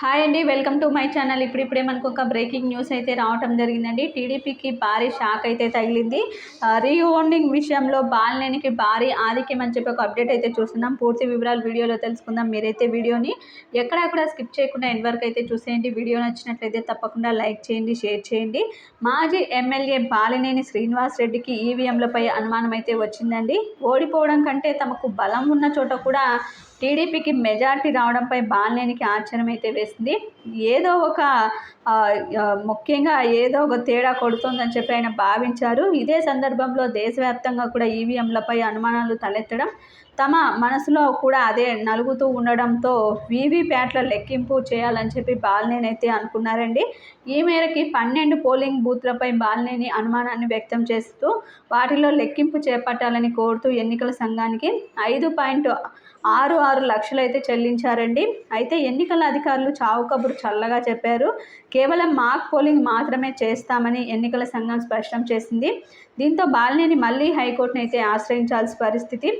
Hi అండి welcome to my channel. ఇప్పుడిప్పుడే మనకు ఒక బ్రేకింగ్ న్యూస్ అయితే రావటం జరిగిందండి. టీడీపీకి భారీ షాక్ అయితే తగిలింది. రీఓండింగ్ విషయంలో బాలినేనికి భారీ ఆధిక్యం అని చెప్పి ఒక అప్డేట్ అయితే చూస్తున్నాం. పూర్తి వివరాలు వీడియోలో తెలుసుకుందాం. మీరైతే వీడియోని ఎక్కడక్కడ స్కిప్ చేయకుండా ఎండ్ వరకు అయితే చూసేయండి. వీడియో నచ్చినట్లయితే తప్పకుండా లైక్ చేయండి షేర్ చేయండి. మాజీ ఎమ్మెల్యే బాలినేని శ్రీనివాస్ రెడ్డికి ఈవీఎంలపై అనుమానం అయితే వచ్చిందండి. ఓడిపోవడం కంటే తమకు బలం ఉన్న చోట కూడా టీడీపీకి మెజార్టీ రావడంపై బాలినేనికి ఆశ్చర్యం అయితే వేసింది. ఏదో ఒక ముఖ్యంగా ఏదో ఒక తేడా కొడుతుందని చెప్పి ఆయన భావించారు. ఇదే సందర్భంలో దేశవ్యాప్తంగా కూడా ఈవీఎంలపై అనుమానాలు తలెత్తడం తమ మనసులో కూడా అదే నలుగుతూ ఉండడంతో వీవీప్యాట్ల లెక్కింపు చేయాలని చెప్పి బాలినేనైతే అయితే అనుకున్నారండి. ఈ మేరకి పన్నెండు పోలింగ్ బూత్లపై బాలినేని అనుమానాన్ని వ్యక్తం చేస్తూ వాటిలో లెక్కింపు చేపట్టాలని కోరుతూ ఎన్నికల సంఘానికి ఐదు పాయింట్ ఆరు ఆరు లక్షలు అయితే చెల్లించారండి. అయితే ఎన్నికల అధికారులు చావు కబురు చల్లగా చెప్పారు. కేవలం మాక్ పోలింగ్ మాత్రమే చేస్తామని ఎన్నికల సంఘం స్పష్టం చేసింది. దీంతో బాలినేని మళ్ళీ హైకోర్టును అయితే ఆశ్రయించాల్సిన పరిస్థితి.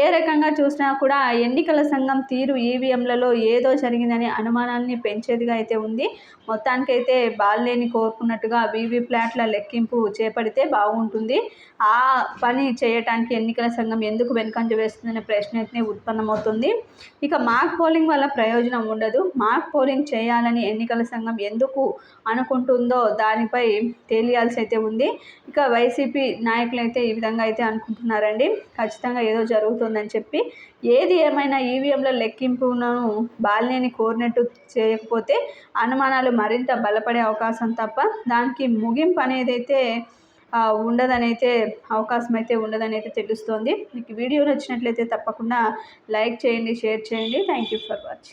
ఏ రకంగా చూసినా కూడా ఎన్నికల సంఘం తీరు ఈవీఎంలలో ఏదో జరిగిందనే అనుమానాన్ని పెంచేదిగా అయితే ఉంది. మొత్తానికైతే బాలినేని కోరుకున్నట్టుగా వీవీ ప్లాట్ల లెక్కింపు చేపడితే బాగుంటుంది. ఆ పని చేయటానికి ఎన్నికల సంఘం ఎందుకు వెనుకంజ వేస్తుందనే ప్రశ్న అయితే ఉత్పన్నమవుతుంది. ఇక మాక్ పోలింగ్ వల్ల ప్రయోజనం ఉండదు. మాక్ పోలింగ్ చేయాలని ఎన్నికల సంఘం ఎందుకు అనుకుంటుందో దానిపై తేలియాల్సి అయితే ఉంది. ఇక వైసీపీ నాయకులు అయితే ఈ విధంగా అయితే అనుకుంటున్నారండి. ఖచ్చితంగా ఏదో జరుగుతుందని చెప్పి ఏది ఏమైనా ఈవీఎంల లెక్కింపును బాలినేని కోరినట్టు చేయకపోతే అనుమానాలు మరింత బలపడే అవకాశం తప్ప దానికి ముగింపు అనేది అయితే ఉండదనైతే అవకాశం అయితే ఉండదని అయితే తెలుస్తోంది. మీకు వీడియో నచ్చినట్లయితే తప్పకుండా లైక్ చేయండి షేర్ చేయండి. Thank you for watching